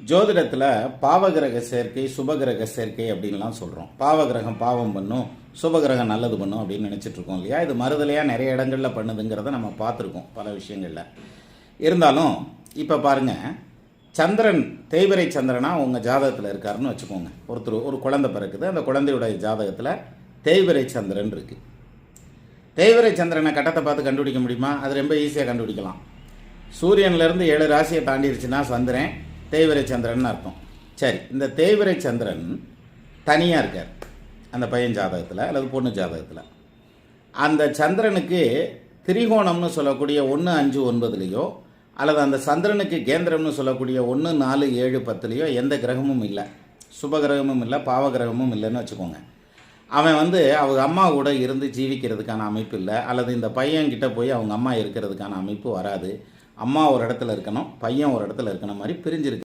ஜோதிடத்தில் பாவகிரக சேர்க்கை சுபகிரக சேர்க்கை அப்படின்லாம் சொல்கிறோம் பாவகிரகம் பாவம் பண்ணும் சுபகிரகம் நல்லது பண்ணும் அப்படின்னு நினச்சிட்டு இருக்கோம் இல்லையா? இது மறுதலையாக நிறைய இடங்களில் பண்ணுதுங்கிறத நம்ம பார்த்துருக்கோம் பல விஷயங்களில். இருந்தாலும் இப்போ பாருங்கள் சந்திரன் தேய்பிரை சந்திரனா உங்கள் ஜாதகத்தில் இருக்காருன்னு வச்சுக்கோங்க. ஒருத்தர் ஒரு குழந்தை பிறக்குது அந்த குழந்தையுடைய ஜாதகத்தில் தேய்பிரை சந்திரன் இருக்குது தேய்பிரை சந்திரனை கட்டத்தை பார்த்து கண்டுபிடிக்க முடியுமா? அது ரொம்ப ஈஸியாக கண்டுபிடிக்கலாம். சூரியன்லேருந்து ஏழு ராசியை தாண்டிடுச்சுன்னா சந்திரன் தேய்வரை சந்திரன் அர்த்தம். சரி இந்த தேய்வரை சந்திரன் தனியாக இருக்கார். அந்த பையன் ஜாதகத்தில் அல்லது பொண்ணு ஜாதகத்தில். அந்த சந்திரனுக்கு திரிகோணம்னு சொல்லக்கூடிய ஒன்று அஞ்சு ஒன்பதுலேயோ அல்லது அந்த சந்திரனுக்கு கேந்திரம்னு சொல்லக்கூடிய ஒன்று நாலு ஏழு பத்துலேயோ எந்த கிரகமும் இல்லை. சுப கிரகமும் இல்லை பாவ கிரகமும் இல்லைன்னு வச்சுக்கோங்க. அவன் வந்து அவங்க அம்மா கூட இருந்து ஜீவிக்கிறதுக்கான அமைப்பு இல்லை அல்லது இந்த பையன்கிட்ட போய் அவங்க அம்மா இருக்கிறதுக்கான அமைப்பு வராது. அம்மா ஒரு இடத்துல இருக்கணும் பையன் ஒரு இடத்துல இருக்கணும் மாதிரி பிரிஞ்சிருக்கு.